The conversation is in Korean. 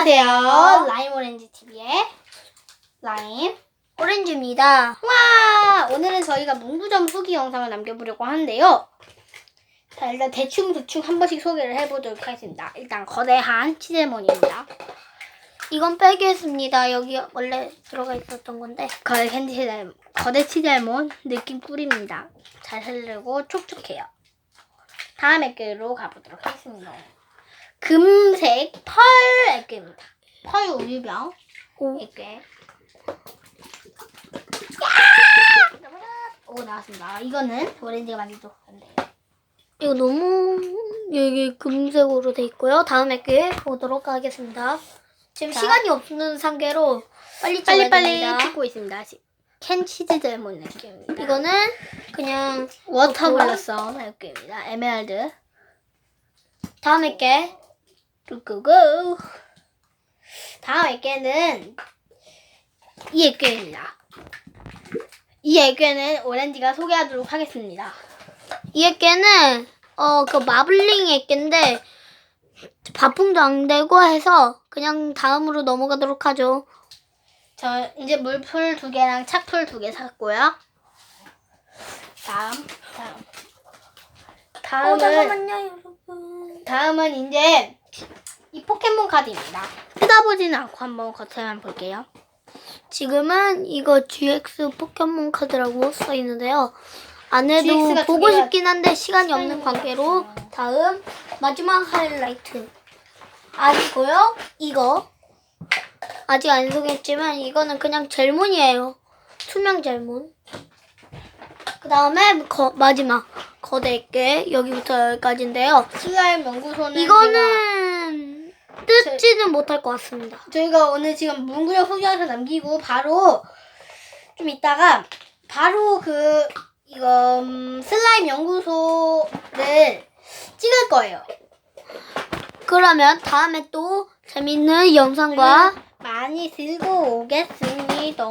안녕하세요. 라임 오렌지 TV의 라임. 오렌지입니다. 와! 오늘은 저희가 문구점 후기 영상을 남겨보려고 하는데요. 자, 일단 대충 대충 한 번씩 소개를 해보도록 하겠습니다. 일단 거대한 치즈몬입니다. 이건 빼겠습니다. 여기 원래 들어가 있었던 건데. 거대 캔디 치즈몬, 거대 치즈몬 느낌 꿀입니다. 잘 흐르고 촉촉해요. 다음 액계로 가보도록 하겠습니다. 금색 펄 액계입니다. 펄 우유병 오, 액계. 오 나왔습니다. 이거는 오렌지가 만들도록 한대요. 이거 너무 여기 금색으로 돼 있고요. 다음에 게 보도록 하겠습니다. 지금 자. 시간이 없는 상태로 빨리 빨리 빨리 됩니다. 찍고 있습니다. 시- 캔 치즈 젤몬 느낌입니다. 이거는 그냥 워터 블러썸 느낌입니다. 에메랄드. 다음에 게 뚜꾸고. 다음 액계는 이 액계입니다. 이 액계는 오렌지가 소개하도록 하겠습니다. 이 액계는 어그 마블링 액계인데 바풍도 안 되고 해서 그냥 다음으로 넘어가도록 하죠. 저 이제 물풀 두 개랑 착풀 두 개 샀고요. 다음, 다음. 어, 다음은 잠깐만요, 여러분. 다음은 이제 이 포켓몬 카드입니다. 뜯어보지는 않고 한번 겉에만 볼게요. 지금은 이거 GX 포켓몬 카드라고 써 있는데요. 안에도 보고 싶긴 한데 시간이 없는 관계로. 다음 마지막 하이라이트 아니고요. 이거 아직 안 소개했지만 이거는 그냥 젤몬이에요. 투명 젤몬. 그 다음에 마지막 거대게 여기부터 여기까지인데요. 슬라임 연구소는 이거는 뜯지는 못할 것 같습니다. 저희가 오늘 지금 문구력 소개해서 남기고 바로 좀 이따가 바로 그 이거 음, 슬라임 연구소를 찍을 거예요. 그러면 다음에 또 재밌는 영상과 많이 들고 오겠습니다.